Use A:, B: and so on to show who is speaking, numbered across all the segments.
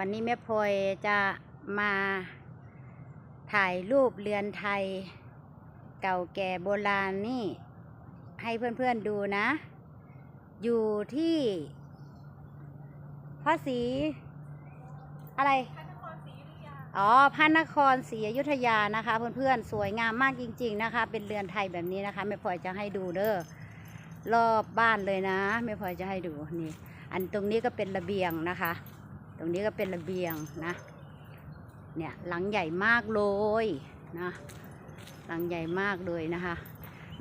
A: วันนี้แม่พลอยจะมาถ่ายรูปเรือนไทย เก่าแก่โบราณนี่ ให้เพื่อนๆดูนะ อยู่ที่พระศรีอะไร อ๋อ พระนครศรีอยุธยานะคะ เพื่อนๆ สวยงามมากจริง ๆนะคะ เป็นเรือนไทยแบบนี้นะคะแม่พลอยจะให้ดูเด้อรอบบ้านเลยนะแม่พลอยจะให้ดูนี่ อันตรงนี้ก็เป็นระเบียงนะคะ ตรงนี้ก็เป็นระเบียงนะ เนี่ยหลังใหญ่มากเลยนะ หลังใหญ่มากเลยนะคะ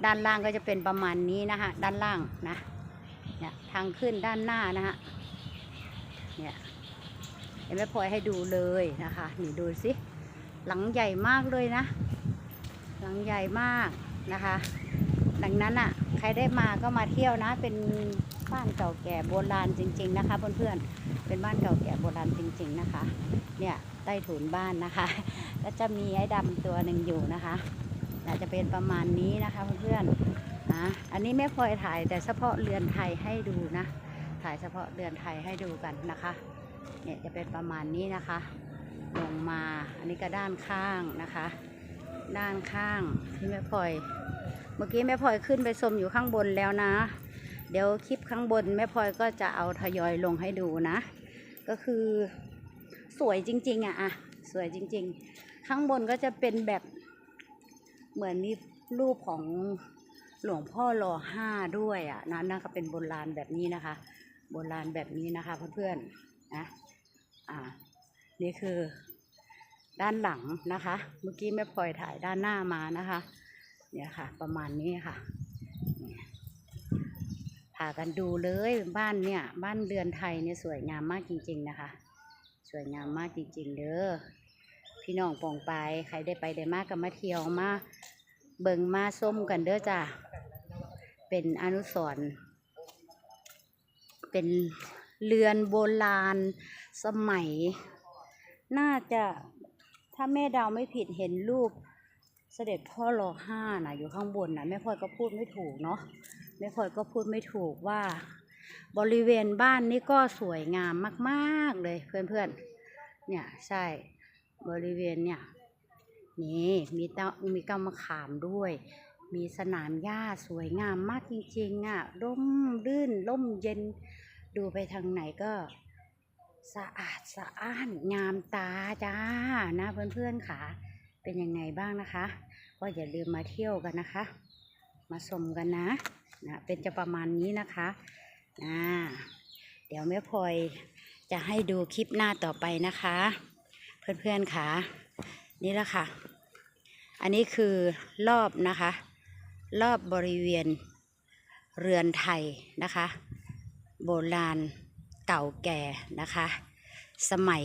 A: ด้านล่างก็จะเป็นประมาณนี้นะคะด้านล่างนะ เนี่ยทางขึ้นด้านหน้านะฮะ เนี่ยเห็นแม่พลอยให้ดูเลยนะคะ นี่ดูสิ หลังใหญ่มากเลยนะ หลังใหญ่มากนะคะ ดังนั้นอะ รได้มาก็มาเที่ยวนะ เป็นบ้านเก่าแก่โบราณจริง ๆ นะคะเพื่อนๆเป็นบ้านเก่าแก่โบราณจริง ๆนะคะ เนี่ยใต้ถุนบ้านนะคะ ก็จะมีไอ้ดำตัวหนึ่งอยู่นะคะอาจจะเป็นประมาณนี้นะคะเพื่อนๆนะอันนี้แม่พลอยถ่ายแต่เฉพาะเรือนไทยให้ดูนะ ถ่ายเฉพาะเรือนไทยให้ดูกันนะคะ เนี่ยจะเป็นประมาณนี้นะคะ ลงมา อันนี้ก็ด้านข้างนะคะ ด้านข้างที่แม่พลอย เมื่อกี้แม่พลอยขึ้นไปชมอยู่ข้างบนแล้วนะ เดี๋ยวคลิปข้างบนแม่พลอยก็จะเอาทยอยลงให้ดูนะ ก็คือสวยจริง ๆอะอะสวยจริง ๆ ข้างบนก็จะเป็นแบบเหมือนมีรูปของหลวงพ่อรอห้าด้วยอะนั่นนะคะเป็นโบราณแบบนี้นะคะ โบราณแบบนี้นะคะเพื่อนๆนะอ่านี่คือด้านหลังนะคะ เมื่อกี้แม่พลอยถ่ายด้านหน้ามานะคะ เนี่ยค่ะ ประมาณนี้ค่ะพากันดูเลยบ้านเนี่ย บ้านเรือนไทยเนี่ยสวยงามมากจริง ๆ นะคะ สวยงามมากจริง ๆเด้อพี่น้องปองไปใครได้ไปได้มากก็มาเที่ยวมาเบิงมาส้มกันเด้อจ้ะเป็นอนุสรณ์เป็นเรือนโบราณสมัย น่าจะถ้าแม่ดาวไม่ผิดเห็นรูป เสด็จพ่อรอห้านะอยู่ข้างบนนะแม่พลอยก็พูดไม่ถูกเนาะแม่พลอยก็พูดไม่ถูกว่า บริเวณบ้านนี่ก็สวยงามมากๆเลยเพื่อนๆเนี่ยใช่บริเวณเนี่ยนี่มีเต้ามีเก้ามะขามด้วย มีสนามหญ้าสวยงามมากจริงๆอะร่มรื่นร่มเย็นดูไปทางไหนก็สะอาดสะอ้านงามตาจ้านะเพื่อนๆค่ะ เป็นยังไงบ้างนะคะ ก็อย่าลืมมาเที่ยวกันนะคะ มาชมกันนะนะเป็นจะประมาณนี้นะคะอ่าเดี๋ยวแม่พลอยจะให้ดูคลิปหน้าต่อไปนะคะ เพื่อนๆค่ะนี่แหละค่ะ อันนี้คือรอบนะคะ รอบบริเวณเรือนไทยนะคะ โบราณเก่าแก่นะคะ สมัย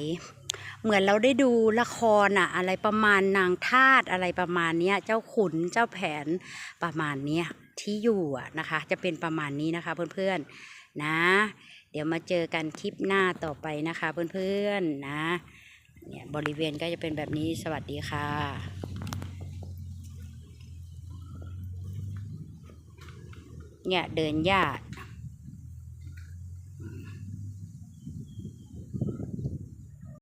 A: เหมือนเราได้ดูละครอะอะไรประมาณนางทาสอะไรประมาณเนี้ย เจ้าขุนเจ้าแผนประมาณเนี้ยที่อยู่อะนะคะ จะเป็นประมาณนี้นะคะเพื่อนๆนะ เดี๋ยวมาเจอกันคลิปหน้าต่อไปนะคะเพื่อนๆนะเนี่ยบริเวณก็จะเป็นแบบนี้สวัสดีค่ะเนี่ยเดินหญ้า